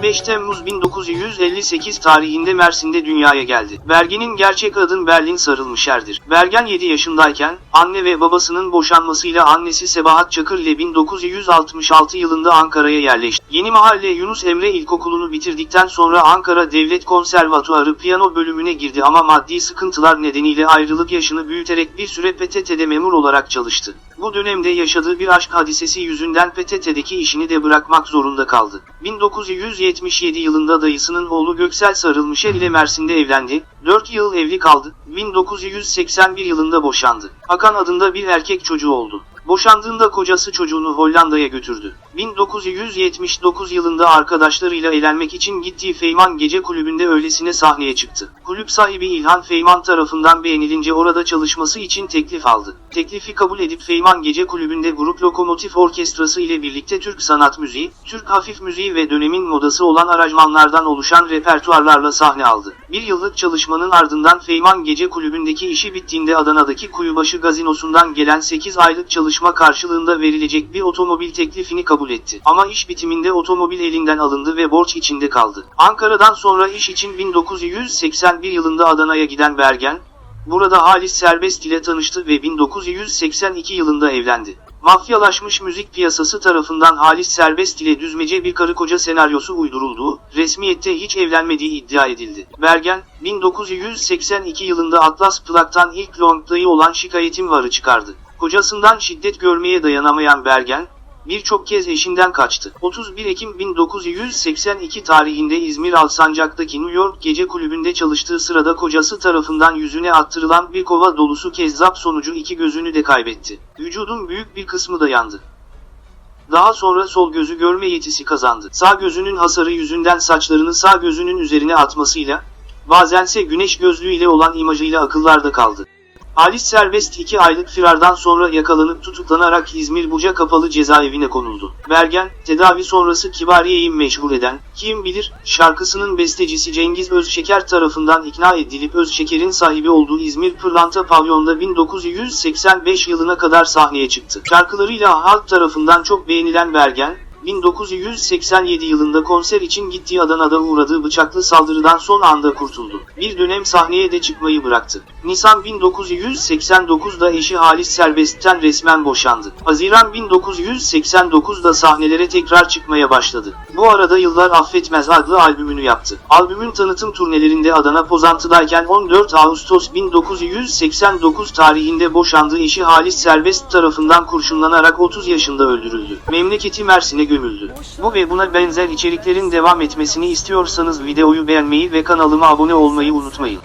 15 Temmuz 1958 tarihinde Mersin'de dünyaya geldi. Bergen'in gerçek adın Berlin Sarılmışer'dir. Bergen 7 yaşındayken, anne ve babasının boşanmasıyla annesi Sebahat Çakır ile 1966 yılında Ankara'ya yerleşti. Yeni Mahalle Yunus Emre İlkokulu'nu bitirdikten sonra Ankara Devlet Konservatuarı piyano bölümüne girdi ama maddi sıkıntılar nedeniyle ayrılık yaşını büyüterek bir süre PTT'de memur olarak çalıştı. Bu dönemde yaşadığı bir aşk hadisesi yüzünden PTT'deki işini de bırakmak zorunda kaldı. 1977 yılında dayısının oğlu Göksel Sarılmışer ile Mersin'de evlendi, 4 yıl evli kaldı, 1981 yılında boşandı. Hakan adında bir erkek çocuğu oldu. Boşandığında kocası çocuğunu Hollanda'ya götürdü. 1979 yılında arkadaşlarıyla eğlenmek için gittiği Feyman Gece Kulübü'nde öylesine sahneye çıktı. Kulüp sahibi İlhan Feyman tarafından beğenilince orada çalışması için teklif aldı. Teklifi kabul edip Feyman Gece Kulübü'nde Grup Lokomotif Orkestrası ile birlikte Türk sanat müziği, Türk hafif müziği ve dönemin modası olan aranjmanlardan oluşan repertuarlarla sahne aldı. Bir yıllık çalışmanın ardından Feyman Gece Kulübü'ndeki işi bittiğinde Adana'daki Kuyubaşı Gazinosu'ndan gelen 8 aylık çalışma karşılığında verilecek bir otomobil teklifini kabul etti. Ama iş bitiminde otomobil elinden alındı ve borç içinde kaldı. Ankara'dan sonra iş için 1981 yılında Adana'ya giden Bergen, burada Halis Serbest ile tanıştı ve 1982 yılında evlendi. Mafyalaşmış müzik piyasası tarafından Halis Serbest ile düzmece bir karı koca senaryosu uydurulduğu, resmiyette hiç evlenmediği iddia edildi. Bergen, 1982 yılında Atlas Plak'tan ilk long play'i olan Şikayetim Var'ı çıkardı. Kocasından şiddet görmeye dayanamayan Bergen, birçok kez eşinden kaçtı. 31 Ekim 1982 tarihinde İzmir Alsancak'taki New York Gece Kulübü'nde çalıştığı sırada kocası tarafından yüzüne attırılan bir kova dolusu kezzap sonucu iki gözünü de kaybetti. Vücudun büyük bir kısmı da yandı. Daha sonra sol gözü görme yetisi kazandı. Sağ gözünün hasarı yüzünden saçlarını sağ gözünün üzerine atmasıyla, bazense güneş gözlüğüyle olan imajıyla akıllarda kaldı. Halis Serbest 2 aylık firardan sonra yakalanıp tutuklanarak İzmir Buca Kapalı Cezaevine konuldu. Bergen, tedavi sonrası Kibariye'yi meşhur eden, kim bilir, şarkısının bestecisi Cengiz Özşeker tarafından ikna edilip Özşeker'in sahibi olduğu İzmir Pırlanta Pavyon'da 1985 yılına kadar sahneye çıktı. Şarkılarıyla halk tarafından çok beğenilen Bergen, 1987 yılında konser için gittiği Adana'da uğradığı bıçaklı saldırıdan son anda kurtuldu. Bir dönem sahneye de çıkmayı bıraktı. Nisan 1989'da eşi Halis Serbest'ten resmen boşandı. Haziran 1989'da sahnelere tekrar çıkmaya başladı. Bu arada Yıllar Affetmez adlı albümünü yaptı. Albümün tanıtım turnelerinde Adana Pozantı'dayken 14 Ağustos 1989 tarihinde boşandığı eşi Halis Serbest tarafından kurşunlanarak 30 yaşında öldürüldü. Memleketi Mersin'e gömüldü. Bu ve buna benzer içeriklerin devam etmesini istiyorsanız videoyu beğenmeyi ve kanalıma abone olmayı unutmayın.